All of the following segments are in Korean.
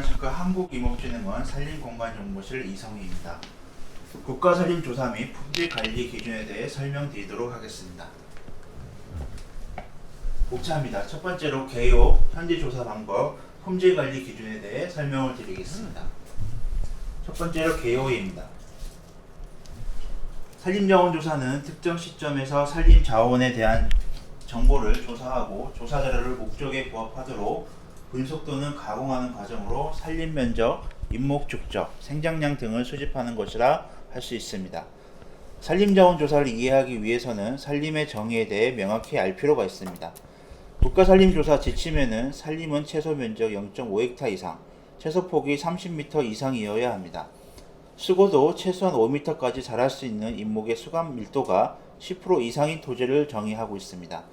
안녕하십니까 한국임업진흥원 산림공간정보실 이성희입니다. 국가산림조사 및 품질관리 기준에 대해 설명드리도록 하겠습니다. 목차입니다. 첫 번째로 개요, 현지 조사 방법, 품질관리 기준에 대해 설명을 드리겠습니다. 첫 번째로 개요입니다. 산림자원 조사는 특정 시점에서 산림자원에 대한 정보를 조사하고 조사 자료를 목적에 부합하도록 분석 또는 가공하는 과정으로 산림 면적, 인목 축적, 생장량 등을 수집하는 것이라 할 수 있습니다. 산림자원 조사를 이해하기 위해서는 산림의 정의에 대해 명확히 알 필요가 있습니다. 국가산림조사 지침에는 산림은 최소 면적 0.5헥타 이상, 최소 폭이 30m 이상이어야 합니다. 수고도 최소한 5m까지 자랄 수 있는 인목의 수감 밀도가 10% 이상인 토지를 정의하고 있습니다.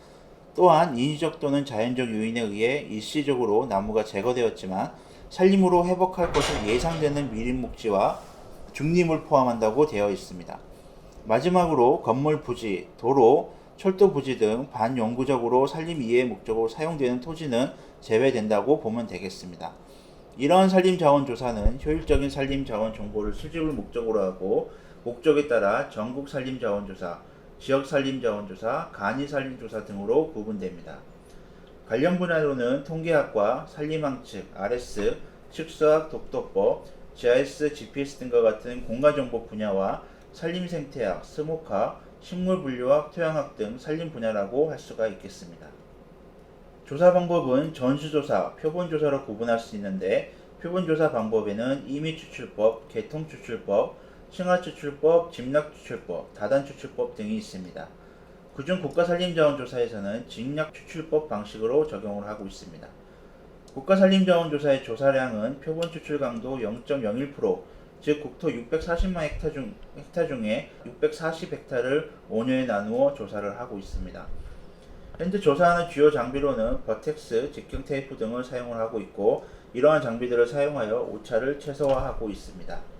또한 인위적 또는 자연적 요인에 의해 일시적으로 나무가 제거되었지만 산림으로 회복할 것을 예상되는 밀림목지와 중림을 포함한다고 되어 있습니다. 마지막으로 건물 부지, 도로, 철도 부지 등 반영구적으로 산림 이해 목적으로 사용되는 토지는 제외된다고 보면 되겠습니다. 이러한 산림 자원 조사는 효율적인 산림 자원 정보를 수집을 목적으로 하고 목적에 따라 전국 산림 자원 조사, 지역 산림 자원 조사, 간이 산림 조사 등으로 구분됩니다. 관련 분야로는 통계학과, 산림항측, RS, 축수학, 독도법, GIS, GPS 등과 같은 공간정보 분야와 산림생태학, 스목학, 식물분류학, 토양학 등 산림 분야라고 할 수가 있겠습니다. 조사 방법은 전수조사, 표본조사로 구분할 수 있는데 표본조사 방법에는 임의추출법, 개통추출법, 층하추출법, 집락추출법, 다단추출법 등이 있습니다. 그중 국가산림자원조사에서는 직락추출법 방식으로 적용을 하고 있습니다. 국가산림자원조사의 조사량은 표본 추출 강도 0.01%, 즉 국토 640만 헥타 중 헥타 중에 640 헥타를 5년에 나누어 조사를 하고 있습니다. 현재 조사하는 주요 장비로는 버텍스, 직경 테이프 등을 사용을 하고 있고 이러한 장비들을 사용하여 오차를 최소화하고 있습니다.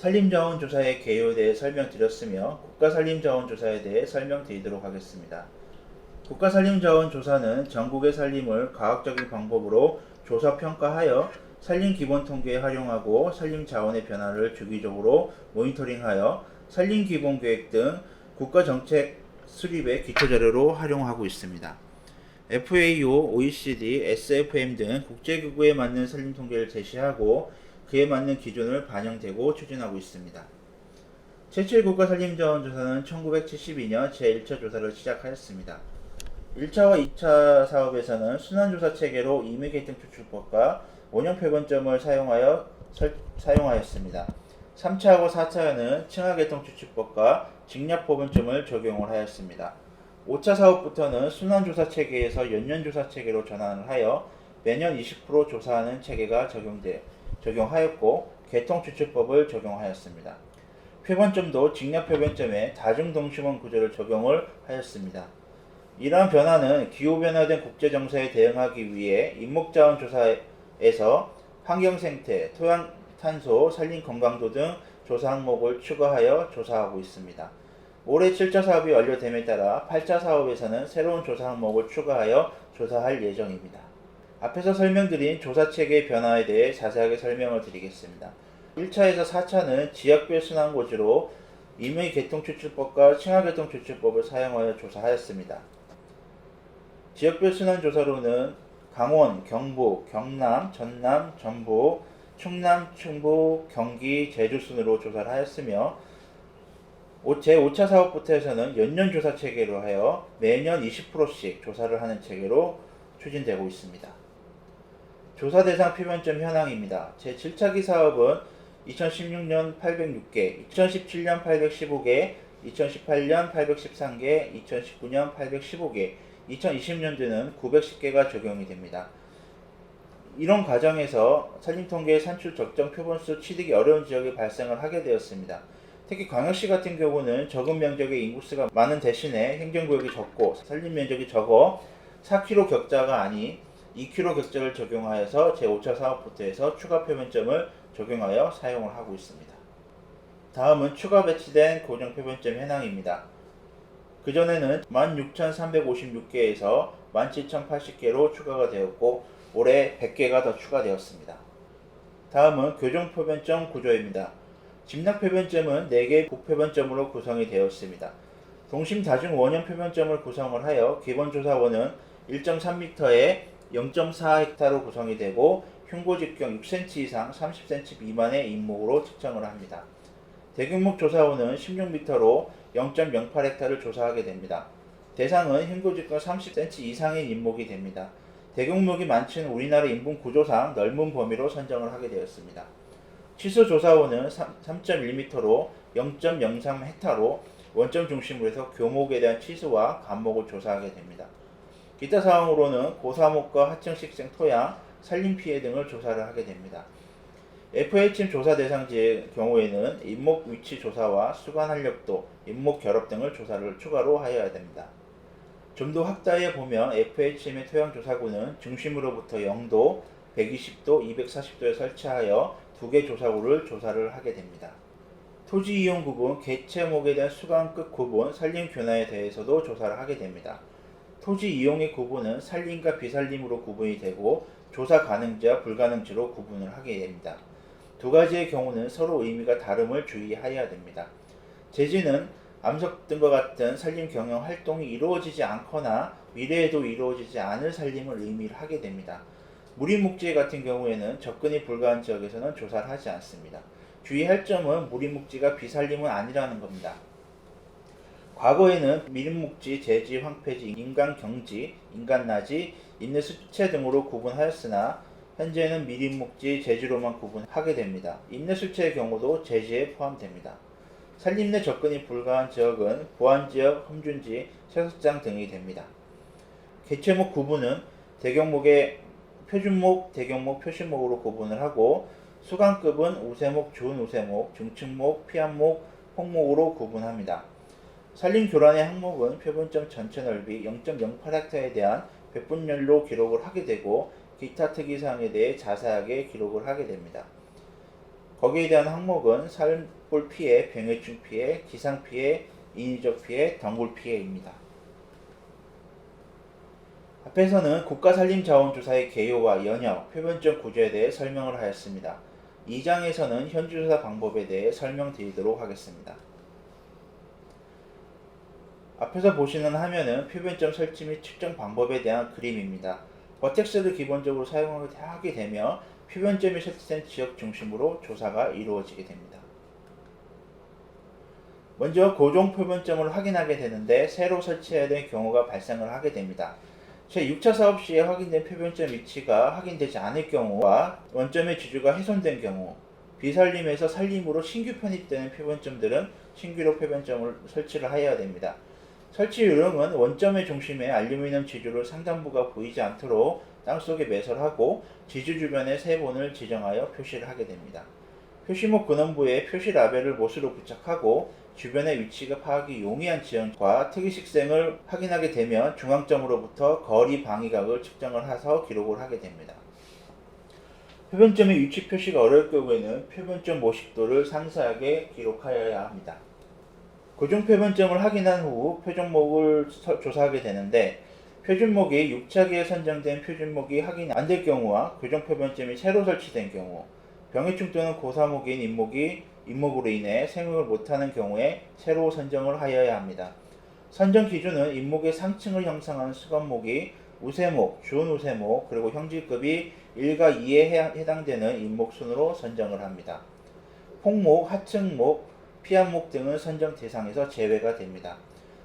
산림자원조사의 개요에 대해 설명드렸으며 국가산림자원조사에 대해 설명드리도록 하겠습니다. 국가산림자원조사는 전국의 산림을 과학적인 방법으로 조사 평가하여 산림 기본 통계에 활용하고 산림 자원의 변화를 주기적으로 모니터링하여 산림 기본 계획 등 국가 정책 수립의 기초 자료로 활용하고 있습니다. FAO, OECD, SFM 등 국제기구에 맞는 산림 통계를 제시하고 그에 맞는 기준을 반영되고 추진하고 있습니다. 최초의 국가 산림자원조사는 1972년 제1차 조사를 시작하였습니다. 1차와 2차 사업에서는 순환조사 체계로 임의계획 추출법과 원형 표본점을 사용하여 설- 사용하였습니다. 3차하고 4차에는 층하계통 추출법과 직략 표본점을 적용을 하였습니다. 5차 사업부터는 순환조사 체계에서 연년조사 체계로 전환을 하여 매년 20% 조사하는 체계가 적용돼 적용하였고 개통 추출법을 적용하였습니다. 표본점도 직략 표본점에 다중동심원 구조를 적용을 하였습니다. 이러한 변화는 기후변화된 국제정세에 대응하기 위해 인목자원 조사에서 환경생태, 토양 탄소, 산림 건강도 등 조사 항목을 추가하여 조사하고 있습니다. 올해 7차 사업이 완료됨에 따라 8차 사업에서는 새로운 조사 항목을 추가하여 조사할 예정입니다. 앞에서 설명드린 조사체계 변화에 대해 자세하게 설명을 드리겠습니다. 1차에서 4차는 지역별 순환고지로 임의 개통추출법과 층하개통추출법을 사용하여 조사하였습니다. 지역별 순환조사로는 강원, 경북, 경남, 전남, 전북, 충남, 충북, 경기, 제주 순으로 조사를 하였으며 제5차 사업부터 해서는 연년 조사 체계로 하여 매년 20%씩 조사를 하는 체계로 추진되고 있습니다. 조사 대상 표본점 현황입니다. 제7차기 사업은 2016년 806개, 2017년 815개, 2018년 813개, 2019년 815개, 2020년도에는 910개가 적용이 됩니다. 이런 과정에서 산림통계 산출 적정 표본수 취득이 어려운 지역이 발생을 하게 되었습니다. 특히 광역시 같은 경우는 적은 면적의 인구수가 많은 대신에 행정구역이 적고 산림 면적이 적어 4km 격자가 아닌 2km 격자를 적용하여서 제5차 사업부터 해서 추가 표본점을 적용하여 사용을 하고 있습니다. 다음은 추가 배치된 고정 표본점 현황입니다. 그전에는 16,356개에서 17,080개로 추가가 되었고 올해 100개가 더 추가되었습니다. 다음은 교정표변점 구조입니다. 집락표변점은 4개의 북표변점으로 구성이 되어 있습니다. 동심 다중 원형 표변점을 구성을 하여 기본 조사원은 1.3m에 0.4헥타로 구성이 되고 흉고 직경 6cm 이상 30cm 미만의 인목으로 측정을 합니다. 대규모 조사원은 16m로 0.08헥타를 조사하게 됩니다. 대상은 흉고 직경 30cm 이상의 인목이 됩니다. 대규모이 많지는 우리나라 인분 구조상 넓은 범위로 선정을 하게 되었습니다. 취소 조사원은 3.1m로 0.03헥타로 원점 중심으로 해서 교목에 대한 취소와 감목을 조사하게 됩니다. 기타 사항으로는 고사목과 하층 식생 토양, 산림 피해 등을 조사를 하게 됩니다. FHM 조사 대상지의 경우에는 잇목 위치 조사와 수관 활력도, 잇목 결합 등을 조사를 추가로 하여야 됩니다. 좀 더 확대해 보면 FHM의 토양 조사구는 중심으로부터 0도, 120도, 240도에 설치하여 두 개 조사구를 조사를 하게 됩니다. 토지 이용 구분, 개체목에 대한 수강급 구분, 산림 균화에 대해서도 조사를 하게 됩니다. 토지 이용의 구분은 산림과 비산림으로 구분이 되고 조사 가능지와 불가능지로 구분을 하게 됩니다. 두 가지의 경우는 서로 의미가 다름을 주의하여야 됩니다. 제지는 암석 등과 같은 산림 경영 활동이 이루어지지 않거나 미래에도 이루어지지 않을 산림을 의미를 하게 됩니다. 무리목지 같은 경우에는 접근이 불가한 지역에서는 조사를 하지 않습니다. 주의할 점은 무리목지가 비산림은 아니라는 겁니다. 과거에는 미림목지, 제지, 황폐지, 인간경지, 인간나지, 인내수채 등으로 구분하였으나 현재는 미림목지, 제지로만 구분하게 됩니다. 인내수채의 경우도 제지에 포함됩니다. 산림 내 접근이 불가한 지역은 보안지역, 험준지, 채석장 등이 됩니다. 개체목 구분은 대경목의 표준목, 대경목, 표시목으로 구분을 하고 수강급은 우세목, 준우세목, 중층목, 피안목, 홍목으로 구분합니다. 산림 교란의 항목은 표본점 전체 넓이 0.08헥타에 대한 백분열로 기록을 하게 되고 기타 특이사항에 대해 자세하게 기록을 하게 됩니다. 거기에 대한 항목은 산불 피해, 병해충 피해, 기상 피해, 인위적 피해, 덩굴 피해입니다. 앞에서는 국가산림자원조사의 개요와 연역, 표본점 구조에 대해 설명을 하였습니다. 2장에서는 현주조사 방법에 대해 설명드리도록 하겠습니다. 앞에서 보시는 화면은 표변점 설치 및 측정 방법에 대한 그림입니다. 버텍스를 기본적으로 사용하게 되며 표변점이 설치된 지역 중심으로 조사가 이루어지게 됩니다. 먼저 고정 표변점을 확인하게 되는데 새로 설치해야 될 경우가 발생을 하게 됩니다. 제6차 사업 시에 확인된 표변점 위치가 확인되지 않을 경우와 원점의 지주가 훼손된 경우, 비산림에서 산림으로 신규 편입되는 표변점들은 신규로 표변점을 설치를 하여야 됩니다. 설치 요령은 원점의 중심에 알루미늄 지주를 상단부가 보이지 않도록 땅속에 매설하고 지주 주변에 세 번을 지정하여 표시를 하게 됩니다. 표시목 근원부에 표시 라벨을 못으로 부착하고 주변의 위치가 파악이 용이한 지형과 특이식생을 확인하게 되면 중앙점으로부터 거리 방위각을 측정을 해서 기록을 하게 됩니다. 표변점의 위치 표시가 어려울 경우에는 표변점 모식도를 상세하게 기록하여야 합니다. 고정 표변점을 확인한 후 표준목을 조사하게 되는데 표준목이 6차기에 선정된 표준목이 확인이 안될 경우와 교정 표변점이 새로 설치된 경우 병해충 또는 고사목인 인목이 인목으로 인해 생육을 못하는 경우에 새로 선정을 하여야 합니다. 선정 기준은 인목의 상층을 형성하는 수건목이 우세목, 준우세목, 그리고 형질급이 1과 2에 해당되는 인목 순으로 선정을 합니다. 폭목, 하층목, 피안목 등은 선정 대상에서 제외가 됩니다.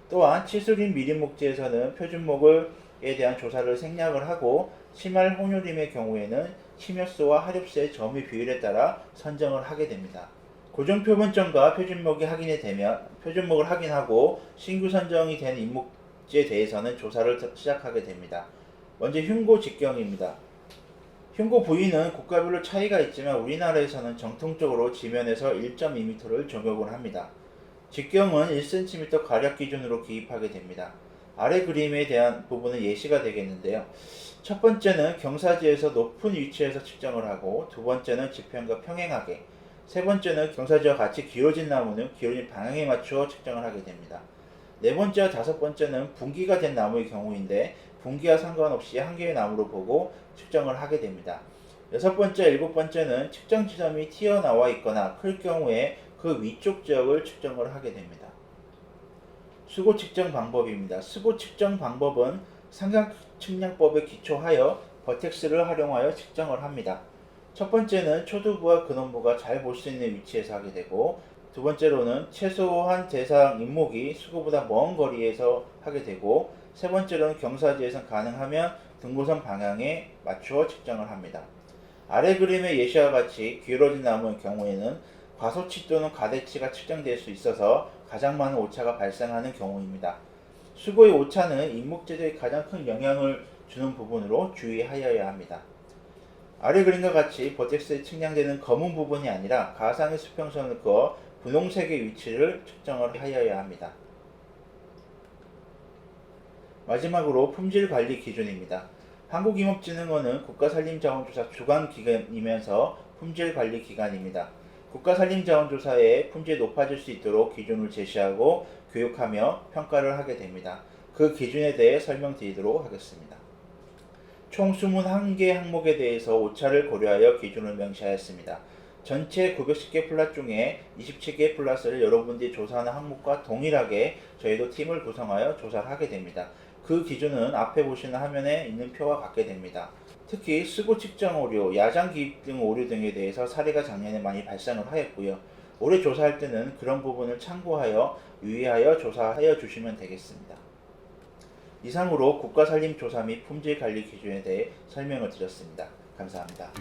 또한 치수림 미림목지에서는 표준목에 대한 조사를 생략을 하고 심할 홍유림의 경우에는 심혈수와 하립수의 점유 비율에 따라 선정을 하게 됩니다. 고정 표본점과 표준목이 확인이 되면 표준목을 확인하고 신규 선정이 된 인목지에 대해서는 조사를 시작하게 됩니다. 먼저 흉고 직경입니다. 흉고 부위는 국가별로 차이가 있지만 우리나라에서는 정통적으로 지면에서 1.2m를 적용을 합니다. 직경은 1cm 가력 기준으로 기입하게 됩니다. 아래 그림에 대한 부분은 예시가 되겠는데요. 첫 번째는 경사지에서 높은 위치에서 측정을 하고 두 번째는 지평과 평행하게 세 번째는 경사지와 같이 기울어진 나무는 기울어진 방향에 맞추어 측정을 하게 됩니다. 네 번째와 다섯 번째는 분기가 된 나무의 경우인데 분기와 상관없이 한 개의 나무로 보고 측정을 하게 됩니다. 여섯 번째, 일곱 번째는 측정 지점이 튀어나와 있거나 클 경우에 그 위쪽 지역을 측정을 하게 됩니다. 수고 측정 방법입니다. 수고 측정 방법은 삼각 측량법에 기초하여 버텍스를 활용하여 측정을 합니다. 첫 번째는 초두부와 근원부가 잘 볼 수 있는 위치에서 하게 되고 두 번째로는 최소한 대상 인목이 수고보다 먼 거리에서 하게 되고 세 번째로는 경사지에서 가능하면 등고선 방향에 맞추어 측정을 합니다. 아래 그림의 예시와 같이 기울어진 나무의 경우에는 과소치 또는 가대치가 측정될 수 있어서 가장 많은 오차가 발생하는 경우입니다. 수고의 오차는 인목제도에 가장 큰 영향을 주는 부분으로 주의하여야 합니다. 아래 그림과 같이 버텍스에 측량되는 검은 부분이 아니라 가상의 수평선을 그어 분홍색의 위치를 측정을 하여야 합니다. 마지막으로 품질 관리 기준입니다. 한국임업진흥원은 국가산림자원조사 주관기관이면서 품질 관리 기관입니다. 국가산림자원조사의 품질이 높아질 수 있도록 기준을 제시하고 교육하며 평가를 하게 됩니다. 그 기준에 대해 설명드리도록 하겠습니다. 총 21개 항목에 대해서 오차를 고려하여 기준을 명시하였습니다. 전체 910개 플랫 중에 27개 플랫을 여러분들이 조사하는 항목과 동일하게 저희도 팀을 구성하여 조사를 하게 됩니다. 그 기준은 앞에 보시는 화면에 있는 표와 같게 됩니다. 특히 수고 측정 오류, 야장 기입 등 오류 등에 대해서 사례가 작년에 많이 발생을 하였고요. 올해 조사할 때는 그런 부분을 참고하여 유의하여 조사하여 주시면 되겠습니다. 이상으로 국가산림조사 및 품질관리 기준에 대해 설명을 드렸습니다. 감사합니다.